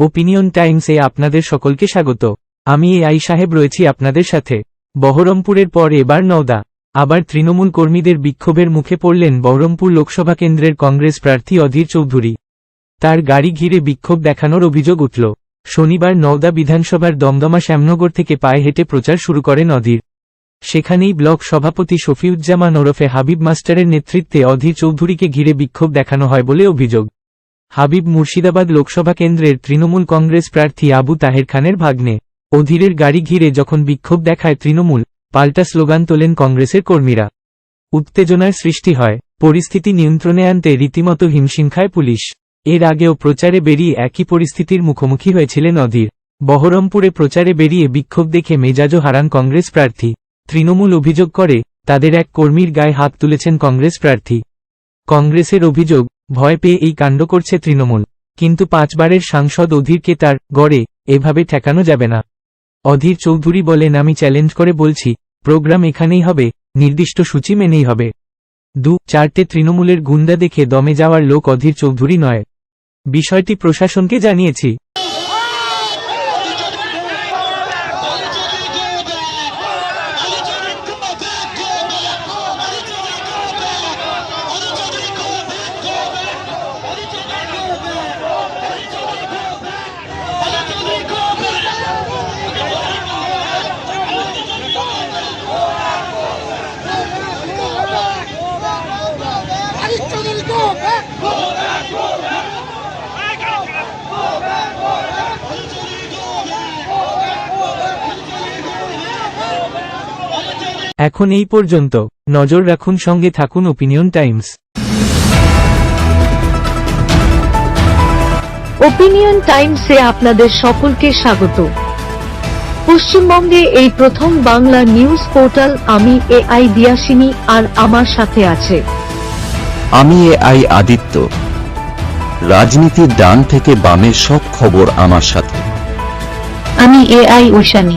Opinion টাইমসে আপনাদের সকলকে স্বাগত। আমি এ আই সাহেব রয়েছি আপনাদের সাথে। বহরমপুরের পর এবার নওদা। আবার তৃণমূল কর্মীদের বিক্ষোভের মুখে পড়লেন বহরমপুর লোকসভা কেন্দ্রের কংগ্রেস প্রার্থী অধীর চৌধুরী। তার গাড়ি ঘিরে বিক্ষোভ দেখানোর অভিযোগ উঠল। শনিবার নওদা বিধানসভার দমদমা শ্যামনগর থেকে পায়ে হেঁটে প্রচার শুরু করেন অধীর। সেখানেই ব্লক সভাপতি শফিউজ্জামান ওরফে হাবিব মাস্টারের নেতৃত্বে অধীর চৌধুরীকে ঘিরে বিক্ষোভ দেখানো হয় বলে অভিযোগ। হাবিব মুর্শিদাবাদ লোকসভা কেন্দ্রের তৃণমূল কংগ্রেস প্রার্থী আবু তাহের খানের ভাগ্নে। অধীরের গাড়ি ঘিরে যখন বিক্ষোভ দেখায় তৃণমূল, পাল্টা স্লোগান তোলেন কংগ্রেসের কর্মীরা। উত্তেজনার সৃষ্টি হয়। পরিস্থিতি নিয়ন্ত্রণে আনতে রীতিমতো হিমশিম খায় পুলিশ। এর আগেও প্রচারে বেরিয়ে একই পরিস্থিতির মুখোমুখি হয়েছিলেন অধীর। বহরমপুরে প্রচারে বেরিয়ে বিক্ষোভ দেখে মেজাজও হারান কংগ্রেস প্রার্থী। তৃণমূল অভিযোগ করে, তাদের এক কর্মীর গায়ে হাত তুলেছেন কংগ্রেস প্রার্থী। কংগ্রেসের অভিযোগ ভয় পেয়ে এই কাণ্ড করছে তৃণমূল। কিন্তু পাঁচবারের সাংসদ অধীরকে তার গড়ে এভাবে ঠেকানো যাবে না। অধীর চৌধুরী বলেন, আমি চ্যালেঞ্জ করে বলছি, প্রোগ্রাম এখানেই হবে, নির্দিষ্ট সূচি মেনেই হবে। দু, চারটে তৃণমূলের গুন্ডা দেখে দমে যাওয়ার লোক অধীর চৌধুরী নয়। বিষয়টি প্রশাসনকে জানিয়েছি। এখন এই পর্যন্ত নজর রাখুন সঙ্গে থাকুন ওপিনিয়ন টাইমস ওপিনিয়ন টাইমসে আপনাদের সকলকে স্বাগত। পশ্চিমবঙ্গে এই প্রথম বাংলা নিউজ পোর্টাল আমি এ আই দিয়াসিনী আর আমার সাথে আছে। আমি এ আই আদিত্য। রাজনীতির ডান থেকে বামের সব খবর আমার সাথে। আমি এআই ঐশানী